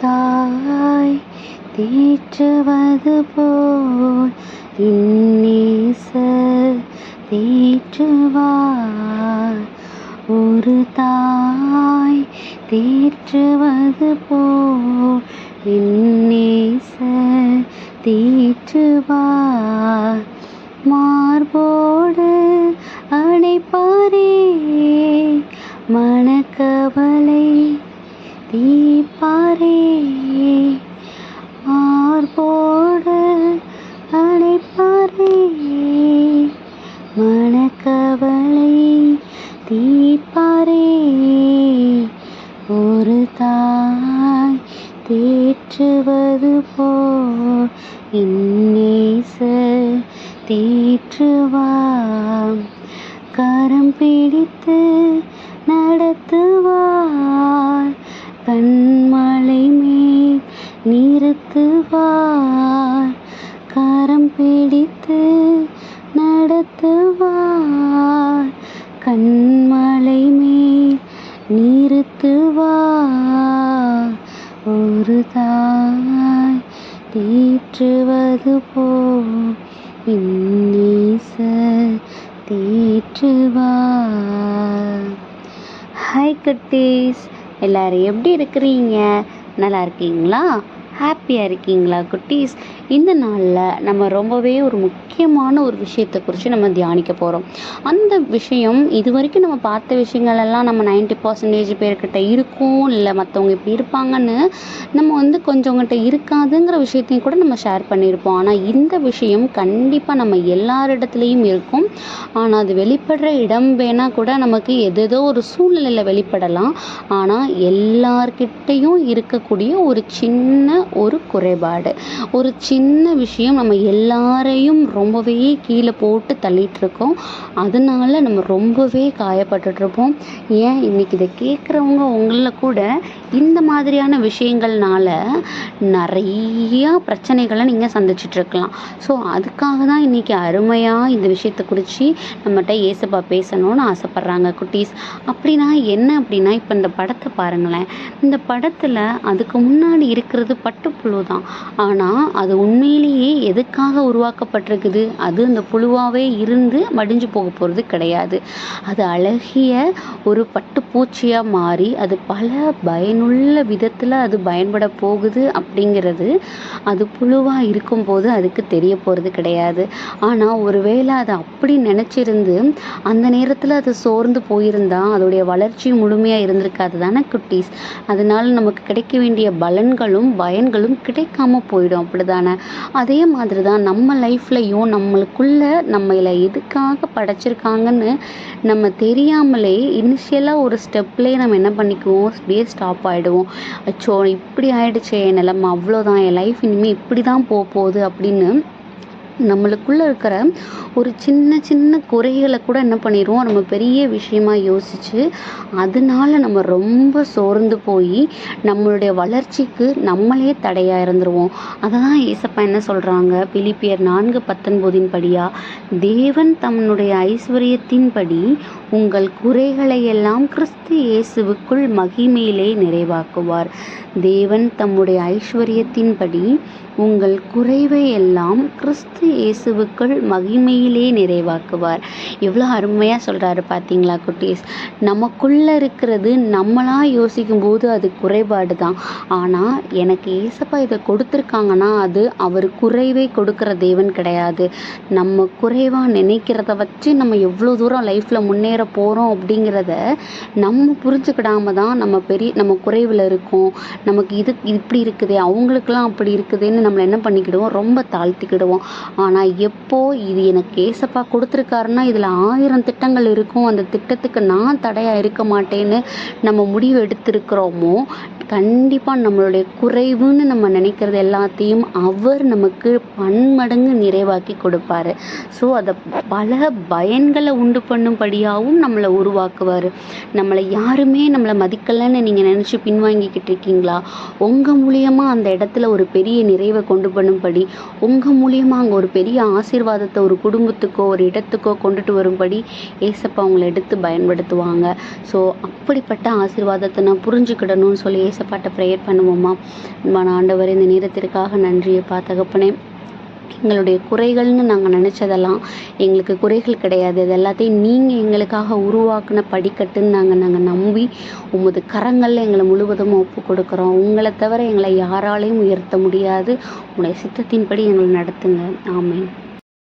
தாய் தேற்றுவது போல் இந்நேசர் தேற்றுவார். ஒரு தாய் தேற்றுவது போல் இந்நேசர் தேற்றுவார். மார்போடு அணைப்பாரே மன தீப்பாரே ஒரு தாய் தேற்றுவது போல் இன்னேச தேற்றுவார் கரம் பிடித்து நடத்துவார். கண்மலை மேல் நிறுத்துவார். கரம் பிடி மலை மேல் நிறுத்துவார் ஒரு தாய் தீற்றுவது போல் இன்னேச தேற்றுவார் ஹாய் குட்டீஸ் எல்லாரும் எப்படி இருக்கிறீங்க? நல்லா இருக்கீங்களா? ஹாப்பியாக இருக்கீங்களா குட்டீஸ்? இந்த நாளில் நம்ம ரொம்பவே ஒரு முக்கியமான ஒரு விஷயத்தை குறித்து நம்ம தியானிக்க போகிறோம் அந்த விஷயம் இது வரைக்கும் நம்ம பார்த்த விஷயங்கள் எல்லாம் நம்ம நைன்ட்டி பர்சன்டேஜ் பேர்கிட்ட இருக்கும் இல்லை மற்றவங்க இப்படி இருப்பாங்கன்னு நம்ம வந்து கொஞ்சவங்ககிட்ட இருக்காதுங்கிற விஷயத்தையும் கூட நம்ம ஷேர் பண்ணியிருப்போம். ஆனால் இந்த விஷயம் கண்டிப்பாக நம்ம எல்லாரிடத்துலையும் இருக்கும். ஆனால் அது வெளிப்படுற இடம் வேணால் கூட நமக்கு எதேதோ ஒரு சூழ்நிலையில் வெளிப்படலாம். ஆனால் எல்லார்கிட்டையும் இருக்கக்கூடிய ஒரு சின்ன ஒரு குறைபாடு. ஒரு சின்ன விஷயம் நம்ம எல்லாரையும் ரொம்பவே கீழே போட்டு தள்ளிட்டு இருக்கோம் அதனால நம்ம ரொம்பவே காயப்பட்டுட்ருப்போம் ஏன்? இன்னைக்கு இதை கேட்குறவங்க உங்களில் கூட இந்த மாதிரியான விஷயங்கள்னால நிறையா பிரச்சனைகளை நீங்கள் சந்திச்சிட்ருக்கலாம் ஸோ அதுக்காக தான் இன்றைக்கி அருமையாக இந்த விஷயத்தை குறித்து நம்மகிட்ட ஏசப்பா பேசணும்னு ஆசைப்பட்றாங்க குட்டீஸ். அப்படின்னா என்ன அப்படின்னா இப்போ இந்த படத்தை பாருங்களேன். இந்த படத்தில் அதுக்கு முன்னாடி இருக்கிறது பட் பட்டுப்புழு தான் ஆனால் அது உண்மையிலேயே எதுக்காக உருவாக்கப்பட்டிருக்குது? அது அந்த புழுவாகவே இருந்து மடிஞ்சு போக போகிறது கிடையாது. அது அழகிய ஒரு பட்டுப்பூச்சியாக மாறி அது பல பயனுள்ள விதத்தில் அது பயன்பட போகுது அப்படிங்கிறது அது புழுவாக இருக்கும்போது அதுக்கு தெரிய போகிறது கிடையாது. ஆனால் ஒருவேளை அதை அப்படி நினச்சிருந்து அந்த நேரத்தில் அது சோர்ந்து போயிருந்தால் அதோடைய வளர்ச்சி முழுமையாக இருந்திருக்காது தானே குட்டீஸ்? அதனால் நமக்கு கிடைக்க வேண்டிய பலன்களும் பயன் பலன்களும் கிடைக்காம போயிடும் அப்படிதானே? அதே மாதிரி தான் நம்ம லைஃப்லையும் நம்மளுக்குள்ள நம்மளை எதுக்காக படைச்சிருக்காங்கன்னு நம்ம தெரியாமலே இனிஷியலாக ஒரு ஸ்டெப்லேயே நம்ம என்ன பண்ணிக்குவோம்? அப்படியே ஸ்டாப் ஆகிடுவோம் அச்சோ இப்படி ஆகிடுச்சே என் நிலமை அவ்வளோதான் என் லைஃப் இனிமேல் இப்படி தான் போக போகுது அப்படின்னு நம்மளுக்குள்ளே இருக்கிற ஒரு சின்ன சின்ன குறைகளை கூட என்ன பண்ணிடுவோம் நம்ம பெரிய விஷயமா யோசித்து அதனால நம்ம ரொம்ப சோர்ந்து போய் நம்மளுடைய வளர்ச்சிக்கு நம்மளே தடையாக இருந்துருவோம். அதை தான் ஏசப்பா என்ன சொல்கிறாங்க பிலிப்பியர் நான்கு பத்தொன்பதின் படியாக தேவன் தன்னுடைய ஐஸ்வர்யத்தின்படி உங்கள் குறைகளை எல்லாம் கிறிஸ்து இயேசுவுக்குள் மகிமையிலே நிறைவாக்குவார். தேவன் தம்முடைய ஐஸ்வர்யத்தின்படி உங்கள் குறைவை எல்லாம் கிறிஸ்து இயேசுவுக்குள் மகிமையிலே நிறைவாக்குவார். எவ்வளோ அருமையாக சொல்கிறாரு பார்த்தீங்களா குட்டீஸ்? நமக்குள்ளே இருக்கிறது நம்மளாக யோசிக்கும் போது அது குறைபாடு தான் ஆனால் எனக்கு ஏசப்பா இதை கொடுத்துருக்காங்கன்னா அது அவர் குறைவை கொடுக்குற தேவன் கிடையாது. நம்ம குறைவாக நினைக்கிறத வச்சு நம்ம எவ்வளோ தூரம் லைஃப்பில் முன்னேற போகிறோம் அப்படிங்கிறத நம்ம புரிஞ்சுக்கிடாம தான் நம்ம பெரிய நம்ம குறைவில் இருக்கோம். நமக்கு இது இப்படி இருக்குதே அவங்களுக்கெல்லாம் அப்படி இருக்குதுன்னு நம்மளை என்ன பண்ணிக்கிடுவோம்? ரொம்ப தாழ்த்திக்கிடுவோம். ஆனால் எப்போ இது எனக்கு ஏசப்பா கொடுத்துருக்காருன்னா இதில் ஆயிரம் திட்டங்கள் இருக்கும். அந்த திட்டத்துக்கு நான் தடையாக இருக்க மாட்டேன்னு நம்ம முடிவு எடுத்திருக்கிறோமோ கண்டிப்பாக நம்மளுடைய குறைவுன்னு நம்ம நினைக்கிறது எல்லாத்தையும் அவர் நமக்கு பன்மடங்கு நிறைவாக்கி கொடுப்பாரு. ஸோ அதை பல பயன்களை உண்டு பண்ணும்படியாகவும் ஆசீர்வாதமாகவும் நம்மளை உருவாக்குவார். நம்மளை யாருமே நம்மளை மதிக்கலைன்னு நீங்கள் நினச்சி பின்வாங்கிக்கிட்டு இருக்கீங்களா? உங்கள் மூலியமாக அந்த இடத்துல ஒரு பெரிய நிறைவை கொண்டு பண்ணும்படி உங்கள் மூலியமாக அங்கே ஒரு பெரிய ஆசீர்வாதத்தை ஒரு குடும்பத்துக்கோ ஒரு இடத்துக்கோ கொண்டுட்டு வரும்படி ஏசப்பா அவங்கள எடுத்து பயன்படுத்துவாங்க. ஸோ அப்படிப்பட்ட ஆசீர்வாதத்தை நான் புரிஞ்சுக்கிடணும்னு சொல்லி ஏசப்பாட்ட ப்ரேயர் பண்ணுவோமா? நான் ஆண்டவர் இந்த நேரத்திற்காக நன்றியை பார்த்தகப்பனே எங்களுடைய குறைகள்னு நாங்கள் நினச்சதெல்லாம் எங்களுக்கு குறைகள் கிடையாது. இது எல்லாத்தையும் நீங்கள் எங்களுக்காக உருவாக்குன படிக்கட்டுன்னு நாங்கள் நாங்கள் நம்பி உமது கரங்களில் எங்களை முழுவதும் ஒப்பு கொடுக்குறோம். உங்களை தவிர எங்களை யாராலையும் உயர்த்த முடியாது. உங்களுடைய சித்தத்தின்படி எங்களை நடத்துங்க. ஆமேன்.